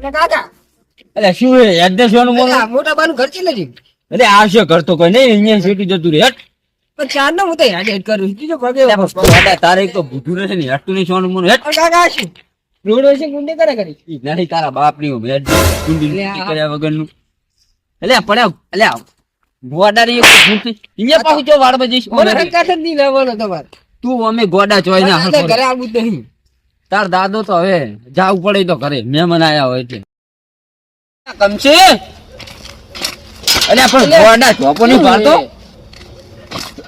એટલે કાકા એટલે શું હે એડ્રેસ વાનું બોલો? મોટા બાનું ઘર છે નથી એટલે આ શું કરતો કોઈ નહીં અહીંયા સીટી જતું રહે પણ ચાર નો હું તો હેડ હેડ કરું બીજો પગે એટલે પણ ગોડા તારે તો બુધું રહે ને હટતું નહીં સોનું મોનું હેટ કાકા શું? રોડ છે ગુંડે કરે કરી? ઈ તારા બાપની હું હેડ. કુંડી એટલે નક્કી આ- કર્યા વગરનું. એટલે પડ્યા એટલે આ ગોડાની એક ભૂતી. અહીંયા પાછું જો વાળમાં જઈશ મને હંકાત જ નહીં લેવાનો તમારે. તું અમે ગોડા ચોઈ ના ઘરે આવવું નહીં. તાર દાદો તો હવે જાવું પડે તો ઘરે. મહેમાન આયા હોય એટલે. કમશે અલ્યા પણ ગોડા ચોપો નહીં પાડતો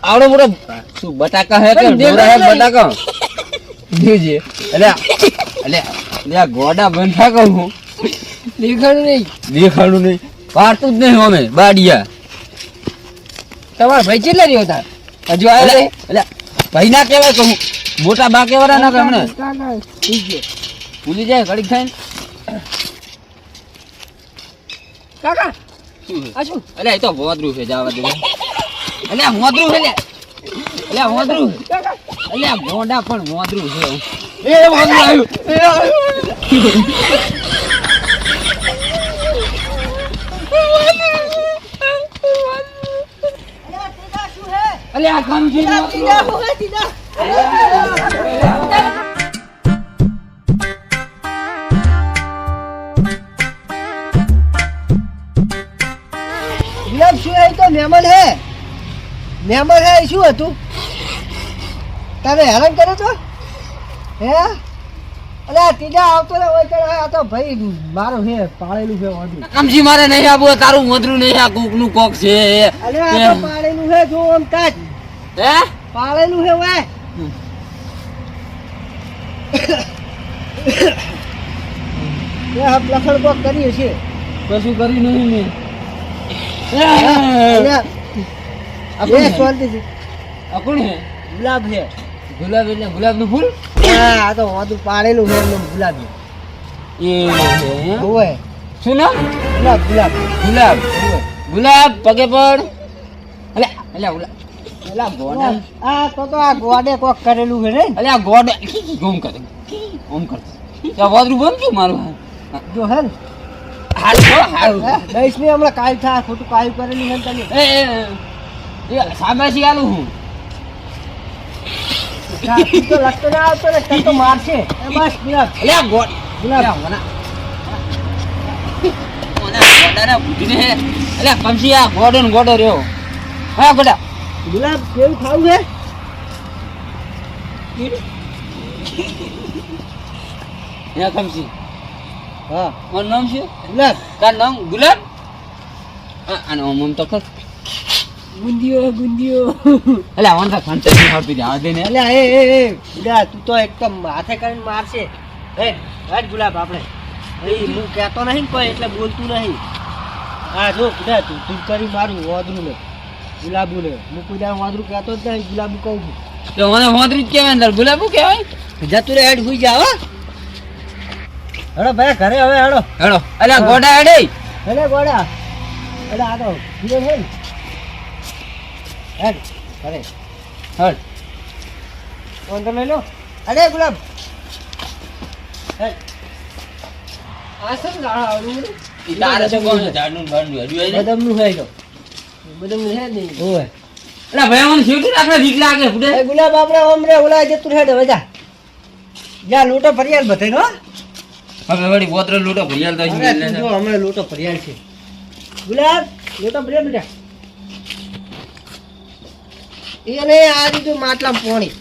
આવડો મોટો શું બટાકા હે કે પણ હે બટાકા? જીજી અલ્યા અલ્યા અલ્યા ગોડા બંધા કહું દેખાડું નહીં. દેખાડું નહીં. પાડતું જ નહીં અમે બાડિયા. તમારા ભાઈ કેટલા રહ્યો હતા હજુ આવ્યા? અલ્યા ભાઈ ના કહેવાય કહું. મોટા બા કહેવાના ના હમણે છે ભૂલી જાય ઘડીક થાય કાકા શું? આ અલ્યા એ તો હોદરું છે જવા દે. અલ્યા હોદરું છે લ્યા અલ્યા હોદરું. અલે અલ્યા ગોંડા પણ હોદરું છે. એ હોદરું આવ્યું. એ આવ્યું. અલ્યા આ કામ ગુલાબ શું હે તો હે? મહેમાન હે એ શું હતું? તારે હેરાન કર્યો તો? હે? અરે ત્રીજા આવતો ને હોય કરે આ તો ભાઈ મારો હે પાળેલું છે વાંધું. કમથી મારે નહીં આવું તારું હોદરું નહીં આ કોકનું કોક છે અરે આ તો પાળેલું હે જો આમ તાજ હે? પાળેલું હે વાય. લખણ કોક કરીએ છીએ. કશું કરી નહીં આ ગુલાબ છે. ગુલાબ એટલે ગુલાબનું ફૂલ? હા આ તો છે એમનું ગુલાબ એ હોય શું નામ? ગુલાબ ગુલાબ. ગુલાબ. ગુલાબ પગે પડ. અલ્યા અલ્યા ગુલાબ. ગોડા. આ તો તો આ ગોડે કોક કરેલું છે ને. અલ્યા ગોડા. ગોમ કરે. ઓમ કર. તો વાદરું બંધ છું મારું જો હે હાલ હો હાલ. દઈશ ને હમણાં કાલ થાય ખોટું કાયું કરેલું છે એ એ એ આલું હું. તો લખતો ના આવતો ને તને તો મારશે. એ બસ ગુલાબ. અલ્યા ગોડ. ગુલાબ. ઓના. ઓના ગોડાના બુદ્ધિને અલ્યા કમસી આ ગોડો ગોડો રહ્યો. હા ગોડા. ગુલાબ કેવું ખાવું છે? હે કમસી હા. મારું નામ છે ગુલાબ. તાર નામ ગુલાબ? આ આનો ઓમ તો કર ગુંદીઓ ગુંદીઓ. તો ખંચરની. અલ્યા એ એ એ ગુલાબ તું તો એકદમ હાથે કરીને મારશે. હે હાટ ગુલાબ આપણે. એ હું કહેતો નહીં કોઈ એટલે બોલતું નહીં. હા જો ગુલાબ તું તું કરી મારું ઓદરું ને ગુલાબુ ને હું કોઈ દાડો વાદરું કહેતો જ નહીં ગુલાબુ કહું છું. તો મને વાંદરું જ કહેવાય અંદર. ગુલાબુ કહેવાય? જતું રે હેડ હુઈ જા હો. હેડો ભાઈ ઘરે હવે હેડો. હેડો. અલ્યા ગોડા હેડે. હેડે ગોડા. હેડે આ તો છે ને હેડ ઘરે. હેડ. ફોન તો લઈ લો. અરે ગુલાબ. હેડ. આ શું ગાળા આવડું? તારે તો કોણ ઝાડનું જાય. બદમનું હોય તો. બદમનું છે નહીં. ઓય. અલ્યા ભાઈ મને શીવટી રાખને બીક લાગે ફૂટે? એ ગુલાબ આપણે ઓમ રે ઓલા જતું હેડ હવે જા જા લોટો ફરિયાદ બતાઈ નો હવે વળી બોતરો લૂટો તો અરે છે જો હમણાં લોટો ફરિયાદ છે. ગુલાબ લોટો ફરિયાદ બેટા એને આ દીધું માટલા પોણી.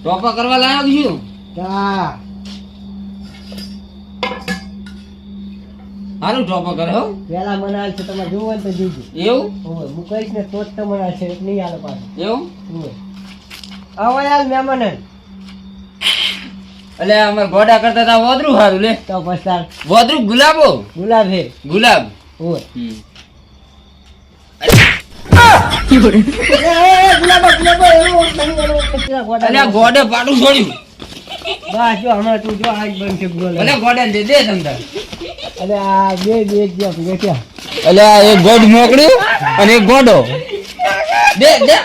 ટોપા કરવા લાયો છું. હારું ટોપા કરે હો. પેલા આલ છે તમે જોવો તો જોજો. એવું? ઓય હું કહીશ ને તો જ તમને આલ છે નહીં આલે પાછું. એવું? આવો યાર મહેમાન. એટલે અમાર ગોડા કરતા તા વોદરું હારું લે. તો પછતાર વોદરું ગુલાબો? ગુલાબ હે. ગુલાબ. ઓય. ગુલાબો ગુલાબો એવો. ગોડે પાડું છોડ્યું. બસ જો હમણાં તું જો આજ છે ગોલ અલ્યા ગોડન દે દે તમતાર. અલે આ બે બે એક ગયા બેઠ્યા આ એક ગોડ મોકલ્યું અને એક ગોડો. દે દે.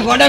ગોડા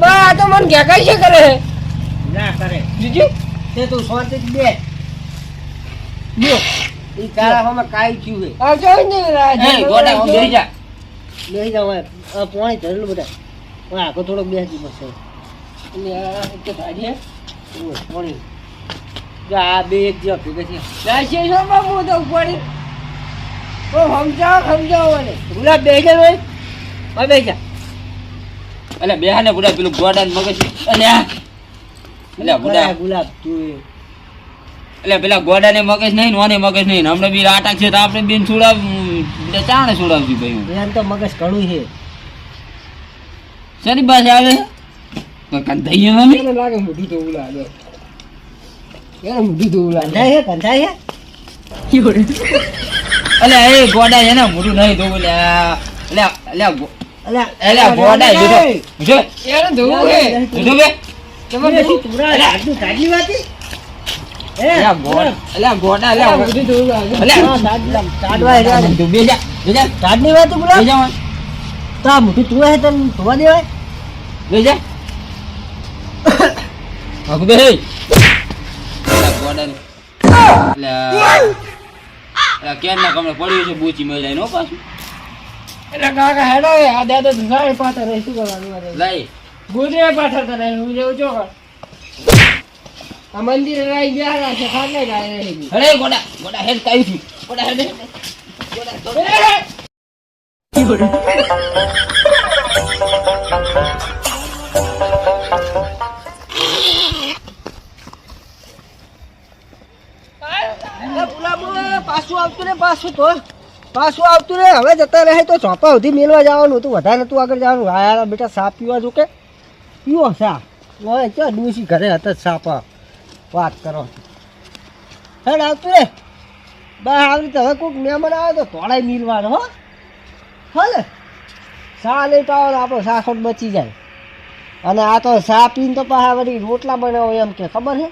બા આ તો મને ક્યાં છે કરે ના કરે. જીજી? તે તું શાંતિથી બે. લ્યો ઈ તારા હામે કાઈ થયું હે આ જો ને એ ગોડા હું બેહી જા. હવે. આ પોણી ધરેલું બધા. પણ આખો થોડોક બેસી પોણી. જો આ બે એક જેવા ભેગા થયા. રાશિ છો બાબુ તો પડી. ઓ સમજાવો સમજાવો મને. ગુલાબ બે જા ભાઈ. હવે બે જા બે ને બુડા પેલું ગોડાને મગજ અલ્યા અલ્યા બુડા ગુલાબ તું. એટલે પેલા ગોડાને મગજ નહીં ઓને મગજ નહીં ને. હમણાં બી આટા છે તો આપણે બેન છોડાવ એટલે ચાણે છોડાવજી ભાઈ હું. એમ તો મગજ ઘણું છે. શેની પાસે આવે? કંધાઈ મમ્મી લાગે મોઢું તો ઉલા દો તો ઉલા કંધાઈ હે કંધાઈ હે? અલે એ ગોડા છે ને નહીં તો બોલ્યા એટલે એટલે અલ્યા જો ધોવું હે બે શું કાઢી વાતી ગોડા ગોડા કાઢવા તું બે જા બે જા કાઢની વાતી બે જા તો આ તું હે તને ધોવા દેવાય બે જા હક બે એટલે ગોડા ને એટલે એટલે કેમ ના કમળે પડ્યું છે બૂચી મેળાઈ નો પાછું એટલે કાકા હેડો હે આ દે તો સાડી પાછા રહી શું કરવાનું મારે લાઈ. ગુજરે પાછા તો રહે હું જેવું છો આ મંદિર રહી ગયા છે ખાટલે ગાય રહી અરે ગોડા ગોડા હેડ કાઈ થી ગોડા હેડ એ ગુલાબો, પાછું આવતું ને પાછું તો. પાછું આવતું રહે હવે જતા રહે તો ચોપા સુધી મેળવા જવાનું. હતું વધારે નતું આગળ જવાનું. આ યાર બેટા સાપ પીવા જો કે પીવો સા હવે ક્યાં ડૂસી ઘરે હતા સાપ. વાત કરો. હેડ, આવતું રે. બા, આવી રીતે હવે કોઈક મહેમાન આવે તો તોડાય મિલવાનો, હો. હાલે. સા લઈ તો આપણો સાખોટ બચી જાય. અને આ તો સા પીને તો પાછા વળી રોટલા બનાવો એમ કે, ખબર છે?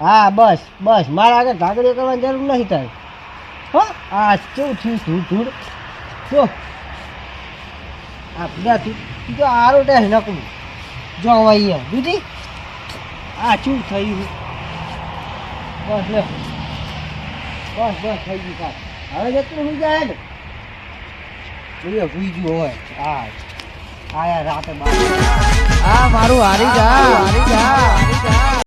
હા, બસ બસ. મારા આગળ ઢાકડીઓ કરવાની જરૂર નહીં થાય હો આ જો આ બધા થયું? બસ બસ. બસ થઈ ગયું હવે જતું હોઈ જાય ને જોઈએ ગયું હોય. હા. રાતે બાર. આ મારું હારી જા હારી જા હારી જા.